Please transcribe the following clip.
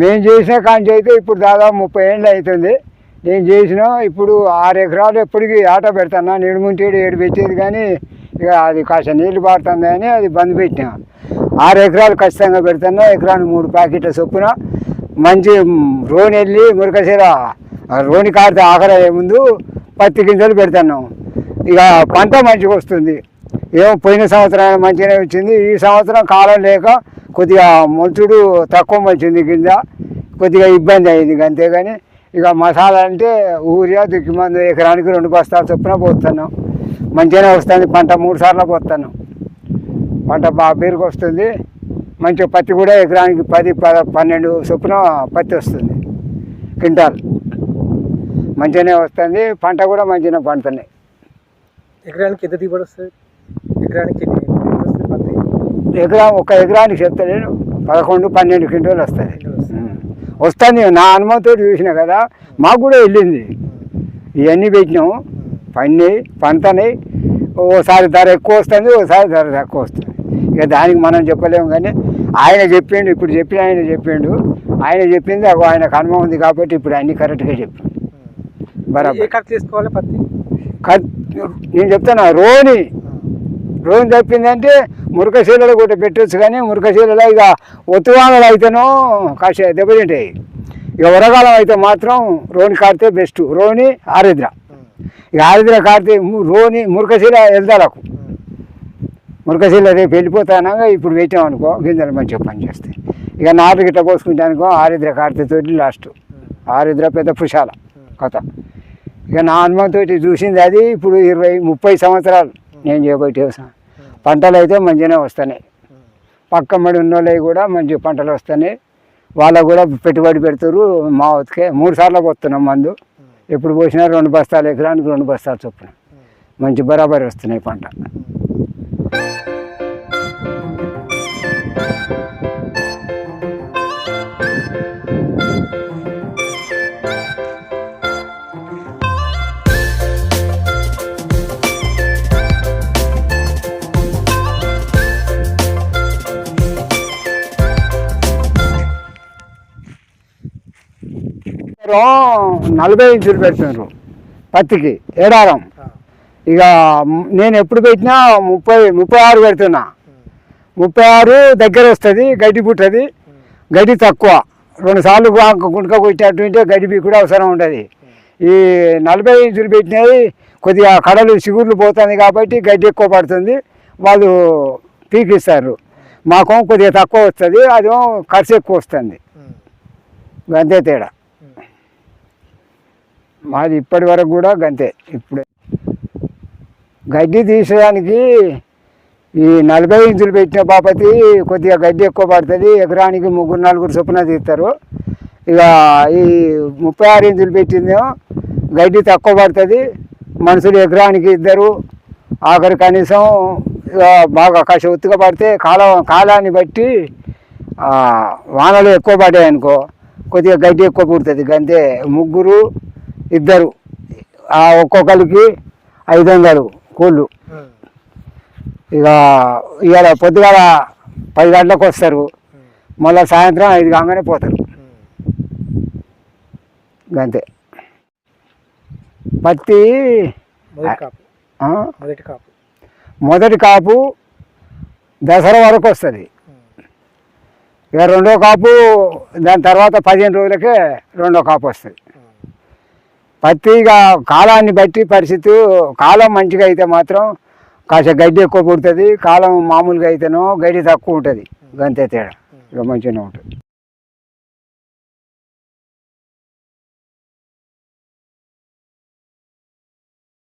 మేము చేసిన కాంచి అయితే ఇప్పుడు దాదాపు ముప్పై ఏళ్ళు అవుతుంది. నేను చేసిన ఇప్పుడు ఆరు ఎకరాలు ఎప్పటికీ ఆట పెడతాను? నీడు ముంటేడు ఏడు పెట్టేది కానీ ఇక అది కాస్త నీళ్ళు పారుతుంది అని అది బంద్ పెట్టినా. ఆరు ఎకరాలు ఖచ్చితంగా పెడతాను. ఎకరానికి మూడు ప్యాకెట్ల చొప్పున మంచి రోని వెళ్ళి మురకసీర రోని కాడితే ఆకరే ముందు పత్తి గింజలు పెడతాను. ఇక పంట మంచిగా వస్తుంది. ఏమో పోయిన సంవత్సరం మంచిగానే వచ్చింది. ఈ సంవత్సరం కాలం లేక కొద్దిగా మొలుచుడు తక్కువ వచ్చింది కింద. కొద్దిగా ఇబ్బంది అయింది అంతేగాని ఇక మసాలా అంటే ఊరియా దుక్కి మందు ఎకరానికి రెండు బస్తాలు చొప్పున పోతున్నాం. మంచిగానే వస్తుంది. పంట మూడు సార్లు పోతాను పంట బాగా పేరుకు వస్తుంది. మంచిగా పత్తి కూడా ఎకరానికి పది పద పన్నెండు చొప్పున పత్తి వస్తుంది. క్వింటాల్. మంచిగానే వస్తుంది. పంట కూడా మంచిగానే పండుతున్నాయి. ఎకరానికి ఎంత దిగుబడి వస్తుంది? ఎకరానికి ఎకరా ఒక ఎకరానికి చెప్తలేను పదకొండు పన్నెండు క్వింటాలు క్వింటాల్ వస్తుంది. నా అనుమతితో చూసిన కదా మాకు కూడా వెళ్ళింది. ఇవన్నీ పెట్టినాము. పండి పంటని ఓసారి ధర ఎక్కువ వస్తుంది ఓసారి ధర తక్కువ వస్తుంది. ఇక దానికి మనం చెప్పలేము కానీ ఆయన చెప్పిండు ఇప్పుడు చెప్పిన ఆయన చెప్పిండు. ఆయన చెప్పింది ఆయనకు అనుభవం ఉంది కాబట్టి ఇప్పుడు అన్ని కరెక్ట్గా చెప్పి బరాబర్. కట్ చేసుకోవాలి పత్తి? నేను చెప్తాను రోని. రోని తప్పిందంటే మురకశీలలో కూడా పెట్టచ్చు కానీ మురకశీలలో ఇక ఒత్తువానలు అయితేనో కాసే దెబ్బతింటాయి. ఇక వరగాలం అయితే మాత్రం రోని కాడితే బెస్ట్. రోని ఆరిద్ర. ఇక ఆరిద్ర కాడితే రోని మురకశీల వెళ్దాలకు మురకశీల రేపు వెళ్ళిపోతానగా ఇప్పుడు పెట్టామనుకో గింజలు మంచిగా పనిచేస్తాయి. ఇక నాటు గిట్ట పోసుకుంటే అనుకో ఆరిద్ర కాడితే తోటి లాస్ట్ ఆరిద్ర పెద్ద పుషాల కథ. ఇక నా అనుభవంతో చూసింది అది ఇప్పుడు ఇరవై ముప్పై సంవత్సరాలు. నేను చేయబట్టి వ్యవసాయం పంటలు అయితే మంచిగానే వస్తున్నాయి. పక్క మడి ఉన్న కూడా మంచి పంటలు వస్తున్నాయి. వాళ్ళకు కూడా పెట్టుబడి పెడతారు మా ఉతికే మూడు సార్లు పోతున్నాం మందు. ఎప్పుడు పోసినా రెండు బస్తాలు ఎకరానికి రెండు బస్తాలు చొప్పున. మంచి బరాబరి వస్తున్నాయి పంట. నలభై ఇంచులు పెడుతున్నారు పత్తికి ఏడారం. ఇక నేను ఎప్పుడు పెట్టినా ముప్పై ముప్పై ఆరు పెడుతున్నా. ముప్పై ఆరు దగ్గర వస్తుంది గడ్డి పుట్టది. గడ్డి తక్కువ. రెండు సార్లు గుంటక కొట్టినట్టుంటే గడ్డి కూడా అవసరం ఉంటుంది ఈ నలభై ఇంచులు పెట్టినవి కొద్దిగా కడలు చిగుర్లు పోతుంది కాబట్టి గడ్డి ఎక్కువ పడుతుంది. వాళ్ళు పీకిస్తారు. మాకు కొద్దిగా తక్కువ వస్తుంది అదేమో ఖర్చు ఎక్కువ వస్తుంది. గంతే తేడా. మాది ఇప్పటి వరకు కూడా గంతే. ఇప్పుడే గడ్డి తీసేదానికి ఈ నలభై ఇంచులు పెట్టిన బాపతి కొద్దిగా గడ్డి ఎక్కువ పడుతుంది. ఎకరానికి ముగ్గురు నలుగురు చొప్పున తీస్తారు. ఇక ఈ ముప్పై ఆరు ఇంచులు పెట్టిందేమో గడ్డి తక్కువ పడుతుంది. మనుషులు ఎకరానికి ఇద్దరు. ఆఖరి కనీసం ఇక బాగా కాస ఒత్తుగా పడితే కాలం కాలాన్ని బట్టి వానలు ఎక్కువ పడ్డాయనుకో కొద్దిగా గడ్డి ఎక్కువ పుడుతుంది. గంతే ముగ్గురు ఇద్దరు. ఆ ఒక్కొక్కరికి ఐదు వందలు కూళ్ళు. ఇక ఇవాళ పొద్దుగాల పది గంటలకు వస్తారు. మళ్ళీ సాయంత్రం ఐదు కాగానే పోతారు. గంతే. పత్తి మొదటి కాపు దసరా వరకు వస్తుంది. ఇక రెండో కాపు దాని తర్వాత పదిహేను రోజులకే రెండో కాపు వస్తుంది. పత్తి ఇక కాలాన్ని బట్టి పరిస్థితి కాలం మంచిగా అయితే మాత్రం కాస్త గడ్డి ఎక్కువ పుడుతుంది కాలం మామూలుగా అయితేనో గడ్డి తక్కువ ఉంటుంది. గంతే తేడా. ఇక మంచిగానే ఉంటుంది.